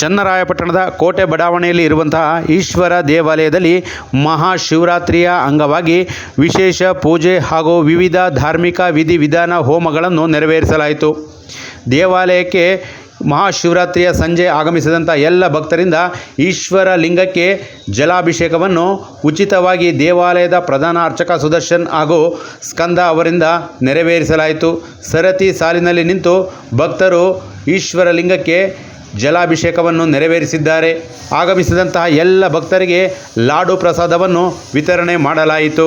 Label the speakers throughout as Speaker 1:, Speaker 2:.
Speaker 1: ಚನ್ನರಾಯಪಟ್ಟಣದ ಕೋಟೆ ಬಡಾವಣೆಯಲ್ಲಿ ಇರುವಂತಹ ಈಶ್ವರ ದೇವಾಲಯದಲ್ಲಿ ಮಹಾಶಿವರಾತ್ರಿಯ ಅಂಗವಾಗಿ ವಿಶೇಷ ಪೂಜೆ ಹಾಗೂ ವಿವಿಧ ಧಾರ್ಮಿಕ ವಿಧಿವಿಧಾನ ಹೋಮಗಳನ್ನು ನೆರವೇರಿಸಲಾಯಿತು. ದೇವಾಲಯಕ್ಕೆ ಮಹಾಶಿವರಾತ್ರಿಯ ಸಂಜೆ ಆಗಮಿಸಿದಂಥ ಎಲ್ಲ ಭಕ್ತರಿಂದ ಈಶ್ವರ ಲಿಂಗಕ್ಕೆ ಜಲಾಭಿಷೇಕವನ್ನು ಉಚಿತವಾಗಿ ದೇವಾಲಯದ ಪ್ರಧಾನ ಅರ್ಚಕ ಸುದರ್ಶನ್ ಹಾಗೂ ಸ್ಕಂದ ಅವರಿಂದ ನೆರವೇರಿಸಲಾಯಿತು. ಸರತಿ ಸಾಲಿನಲ್ಲಿ ನಿಂತು ಭಕ್ತರು ಈಶ್ವರ ಲಿಂಗಕ್ಕೆ ಜಲಾಭಿಷೇಕವನ್ನು ನೆರವೇರಿಸಿದ್ದಾರೆ. ಆಗಮಿಸಿದಂತಹ ಎಲ್ಲ ಭಕ್ತರಿಗೆ ಲಾಡು ಪ್ರಸಾದವನ್ನು ವಿತರಣೆ ಮಾಡಲಾಯಿತು.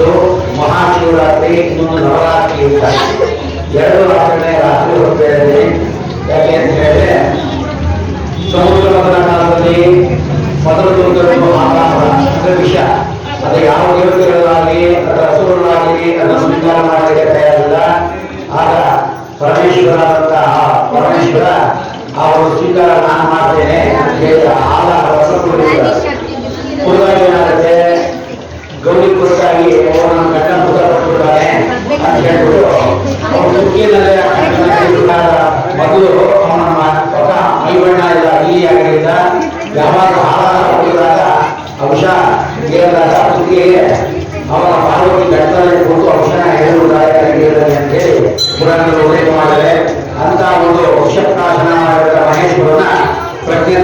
Speaker 2: ಒಂದು ಮಹಾಶಿವರಾತ್ರಿ ಇನ್ನೊಂದು ನವರಾತ್ರಿ ಅಂತ ಎರಡು ರಾತ್ರಿಗಳೇ ರಾತ್ರಿ ಹೊರಬೇಡಿ ಯಾಕೆ ಯಾವಾಗ ಆಹಾರ ಹೊಡಿದಾಗ ಅಂಶ ಕೇಳಿದಾಗ ಸುಖಿಗೆ ಅವನ ಪಾರ್ವತಿ ಬೆಟ್ಟದಲ್ಲಿ ಕೂತು ಅಂಶನ ಹೇಳಿರುತ್ತಾರೆ ಅಂತ ಹೇಳಿ ಪುರಾಣಗಳು ಉಲ್ಲೇಖ ಮಾಡಿದರೆ ಅಂತ ಒಂದು ವಿಷಪ್ರಾಶನ ಮಾಡಿದ ಮಹೇಶ್ವರನ ಪ್ರಜ್ಞೆ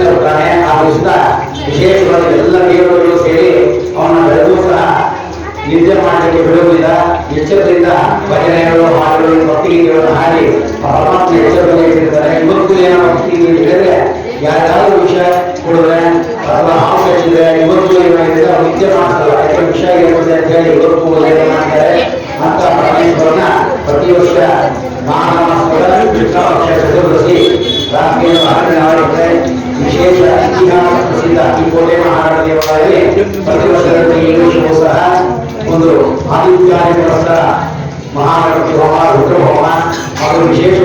Speaker 2: ಆ ದಿವಸ ವಿಶೇಷವಾಗಿ ಎಲ್ಲ ದೇವರುಗಳು ನಿದ್ದೆ ಮಾಡಲಿಕ್ಕೆ ಬಿಡುವುದಿಲ್ಲ, ಎಚ್ಚರದಿಂದ ಭಜನೆಗಳು ಹಾಡುಗಳು ಭಕ್ತಿಗೀತೆಗಳನ್ನು ಹಾಡಿ ಪರಮಾತ್ಮ ಎಚ್ಚರದಲ್ಲಿ ಇಟ್ಟಿರ್ತಾರೆ. ಇವತ್ತು ಏನೋ ಭಕ್ತಿಗೀತೆ ಹೇಳಿದ್ರೆ ಯಾರ್ಯಾರು ವಿಷಯ ಕೊಡಿದ್ರೆ ಅಥವಾ ಹಾವು ಕಚ್ಚಿದ್ರೆ ಇವತ್ತು ಏನಾಗಿದೆ ನಿದ್ದೆ ಮಾಡ್ತಾರೆ. ಯಾಕೆ ವಿಷ ಇರುತ್ತೆ ಅಂತ ಹೇಳಿ ಇವತ್ತು ಏನು ಮಾಡ್ತಾರೆ? ಅಂತ ಪರಮೇಶ್ವರನ ಪ್ರತಿ ವರ್ಷ ಮಾಘ ಮಾಸದ ಕೃಷ್ಣ ಪಕ್ಷ ಚತುರ್ದಶಿ ರಾತ್ರಿಯನ್ನು ಆಚರಣೆ ಮಾಡುತ್ತೆ ವಿಶೇಷ ಇತಿಹಾಸ ಪ್ರಸಿದ್ಧ ಈ ಕೋಟೆ ಮಹಾರಾಜ ದೇವಾಲಯದಲ್ಲಿ ಪ್ರತಿ ವರ್ಷದಂತೆ ಈ ವರ್ಷವೂ ಸಹ महान भगवान और विशेष